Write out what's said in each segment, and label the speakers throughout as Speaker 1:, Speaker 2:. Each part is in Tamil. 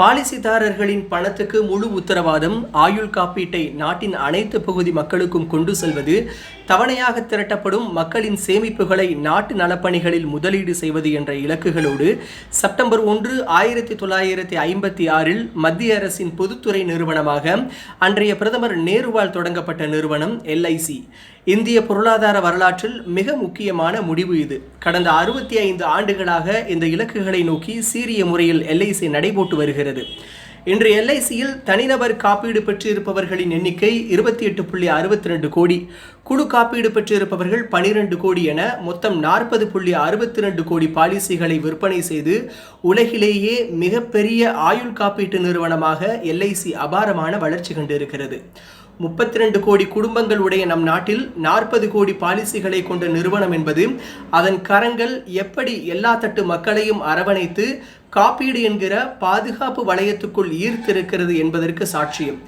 Speaker 1: பாலிசிதாரர்களின் பணத்துக்கு முழு உத்தரவாதம் ஆயுள் காப்பீட்டை நாட்டின் அனைத்து பகுதி மக்களுக்கும் கொண்டு செல்வது தவணையாக திரட்டப்படும் மக்களின் சேமிப்புகளை நாட்டு நலப்பணிகளில் முதலீடு செய்வது என்ற இலக்குகளோடு செப்டம்பர் ஒன்று ஆயிரத்தி தொள்ளாயிரத்தி ஐம்பத்தி ஆறில் மத்திய அரசின் பொதுத்துறை நிறுவனமாக அன்றைய பிரதமர் நேருவால் தொடங்கப்பட்ட நிறுவனம் எல்ஐசி இந்திய பொருளாதார வரலாற்றில் மிக முக்கியமான முடிவு இது. கடந்த அறுபத்தி ஐந்து ஆண்டுகளாக இந்த இலக்குகளை நோக்கி சீரிய முறையில் எல்ஐசி நடைபோட்டு வருகிறது. இன்று எல்ஐசியில் தனிநபர் காப்பீடு பெற்றிருப்பவர்களின் எண்ணிக்கை இருபத்தி எட்டு புள்ளி அறுபத்தி ரெண்டு கோடி. குழு காப்பீடு பெற்றிருப்பவர்கள் பனிரெண்டு கோடி என மொத்தம் நாற்பது புள்ளி அறுபத்தி ரெண்டு கோடி பாலிசிகளை விற்பனை செய்து உலகிலேயே மிகப்பெரிய ஆயுள் காப்பீட்டு நிறுவனமாக எல்ஐசி அபாரமான வளர்ச்சி கண்டிருக்கிறது. முப்பத்தி ரெண்டு கோடி குடும்பங்கள் உடைய நம் நாட்டில் நாற்பது கோடி பாலிசிகளை கொண்ட நிறுவனம் என்பது அதன் கரங்கள் எப்படி எல்லா தட்டு மக்களையும் அரவணைத்து காப்பீடு என்கிற பாதுகாப்பு வளையத்துக்குள் ஈர்த்திருக்கிறது என்பதற்கு சாட்சியம்.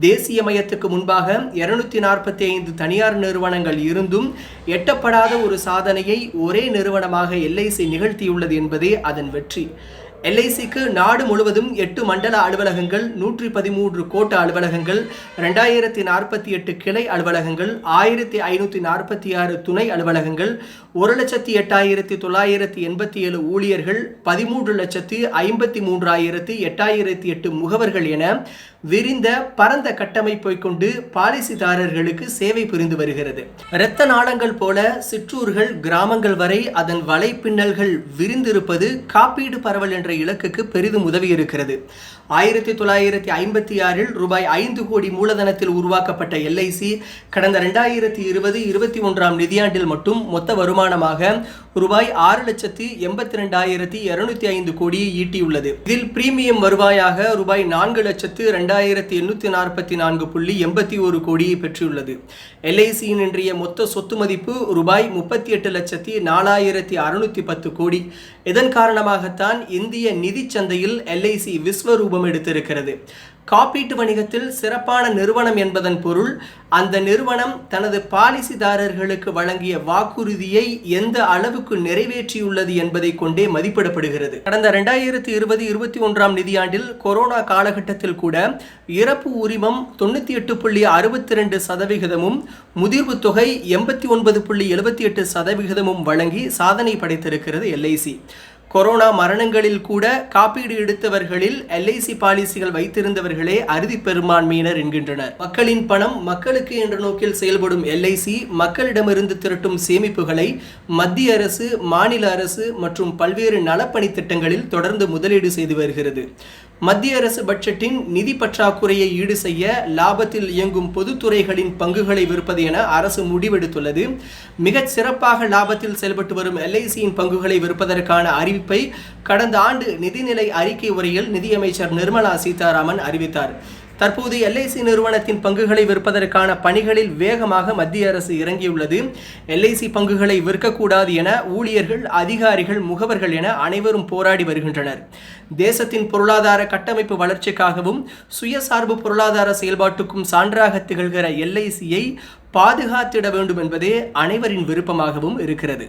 Speaker 1: தேசிய மையத்துக்கு முன்பாக இருநூத்தி நாற்பத்தி ஐந்து தனியார் நிறுவனங்கள் இருந்தும் எட்டப்படாத ஒரு சாதனையை ஒரே நிறுவனமாக எல்ஐசி நிகழ்த்தியுள்ளது என்பதே அதன் வெற்றி. எல்ஐசிக்கு நாடு முழுவதும் எட்டு மண்டல அலுவலகங்கள் நூற்றி பதிமூன்று கோட்ட அலுவலகங்கள் ரெண்டாயிரத்தி நாற்பத்தி எட்டு கிளை அலுவலகங்கள் ஆயிரத்தி ஐநூற்றி நாற்பத்தி ஆறு துணை அலுவலகங்கள் ஒரு லட்சத்தி எட்டாயிரத்தி தொள்ளாயிரத்தி எண்பத்தி ஏழு ஊழியர்கள் பதிமூன்று லட்சத்தி ஐம்பத்தி மூன்றாயிரத்தி எட்டாயிரத்தி எட்டு முகவர்கள் என விரிந்த பரந்த கட்டமைப்பை கொண்டு பாலிசிதாரர்களுக்கு சேவை புரிந்து வருகிறது. இரத்த நாளங்கள் போல சிற்றூர்கள் கிராமங்கள் வரை அதன் வலைப்பின்னல்கள் விரிந்திருப்பது காப்பீடு பரவல் என்ற இலக்குக்கு பெரிதும் உதவி இருக்கிறது. ஆயிரத்தி தொள்ளாயிரத்தி ஐம்பத்தி ஆறில் ரூபாய் ஐந்து கோடி மூலதனத்தில் உருவாக்கப்பட்ட எல்ஐசி கடந்த ரெண்டாயிரத்தி இருபது இருபத்தி ஒன்றாம் நிதியாண்டில் மட்டும் மொத்த வருமானமாக ரூபாய் ஆறு லட்சத்தி எண்பத்தி ரெண்டாயிரத்தி இருநூத்தி ஐந்து கோடியை ஈட்டியுள்ளது. இதில் பிரீமியம் வருவாயாக ரூபாய் நான்கு லட்சத்து ரெண்டாயிரத்தி எண்ணூற்றி நாற்பத்தி நான்கு புள்ளி எண்பத்தி ஒரு கோடியை பெற்றுள்ளது. எல்ஐசியின் இன்றைய மொத்த சொத்து மதிப்பு ரூபாய் முப்பத்தி எட்டு லட்சத்தி நாலாயிரத்தி அறுநூத்தி பத்து கோடி. இதன் காரணமாகத்தான் இந்திய நிதி சந்தையில் எல்ஐசி விஸ்வரூபம் எடுத்திருக்கிறது. காப்பீட்டு வணிகத்தில் சிறப்பான நிறுவனம் என்பதன் பொருள் அந்த நிறுவனம் தனது பாலிசிதாரர்களுக்கு வழங்கிய வாக்குறுதியை எந்த அளவுக்கு நிறைவேற்றியுள்ளது என்பதை கொண்டே மதிப்பிடப்படுகிறது. கடந்த ரெண்டாயிரத்தி இருபது இருபத்தி ஒன்றாம் நிதியாண்டில் கொரோனா காலகட்டத்தில் கூட இறப்பு உரிமம் தொண்ணூற்றி எட்டு புள்ளி அறுபத்தி ரெண்டு சதவிகிதமும் முதிர்வு தொகை எண்பத்தி ஒன்பது புள்ளி எழுபத்தி எட்டு சதவிகிதமும் வழங்கி சாதனை படைத்திருக்கிறது எல்ஐசி கொரோனா மரணங்களில் கூட காப்பீடு எடுத்தவர்களில் எல்ஐசி பாலிசிகள் வைத்திருந்தவர்களே அறுதி பெரும்பான்மையினர் என்கின்றனர். மக்களின் பணம் மக்களுக்கு என்ற நோக்கில் செயல்படும் எல்ஐசி மக்களிடமிருந்து திரட்டும் சேமிப்புகளை மத்திய அரசு மாநில அரசு மற்றும் பல்வேறு நலப்பணி திட்டங்களில் தொடர்ந்து முதலீடு செய்து வருகிறது. மத்திய அரசு பட்ஜெட்டின் நிதி பற்றாக்குறையை ஈடு செய்ய லாபத்தில் இயங்கும் பொதுத்துறைகளின் பங்குகளை விற்பது என அரசு முடிவெடுத்துள்ளது. மிகச் சிறப்பாக லாபத்தில் செயல்பட்டு வரும் எல்ஐசியின் பங்குகளை விற்பதற்கான அறிவிப்பை கடந்த ஆண்டு நிதிநிலை அறிக்கை உரையில் நிதியமைச்சர் நிர்மலா சீதாராமன் அறிவித்தார். தற்போது எல்ஐசி நிறுவனத்தின் பங்குகளை விற்பதற்கான பணிகளில் வேகமாக மத்திய அரசு இறங்கியுள்ளது. எல்ஐசி பங்குகளை விற்கக்கூடாது என ஊழியர்கள் அதிகாரிகள் முகவர்கள் என அனைவரும் போராடி வருகின்றனர். தேசத்தின் பொருளாதார கட்டமைப்பு வளர்ச்சிக்காகவும் சுயசார்பு பொருளாதார செயல்பாட்டுக்கும் சான்றாக திகழ்கிற எல்ஐசியை பாதுகாத்திட வேண்டும் என்பதே அனைவரின் விருப்பமாகவும் இருக்கிறது.